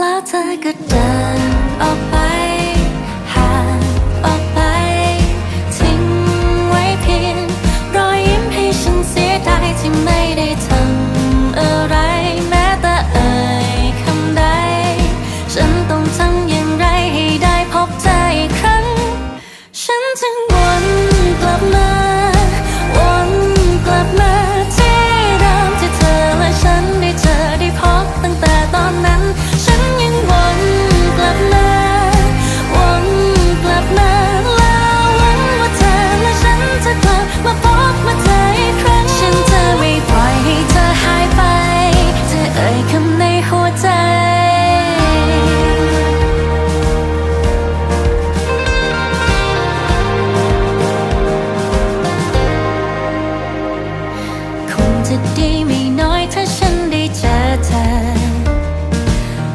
แล้วเธอก็เดินออกไปห่างออกไป ทิ้งไว้เพียงรอยยิ้มให้ฉันเสียดายที่ไม่ได้ทำอะไร แม้แต่เอ่ยคำใด ฉันต้องทำอย่างไรให้ได้พบเธออีกครั้ง ฉันจึงวน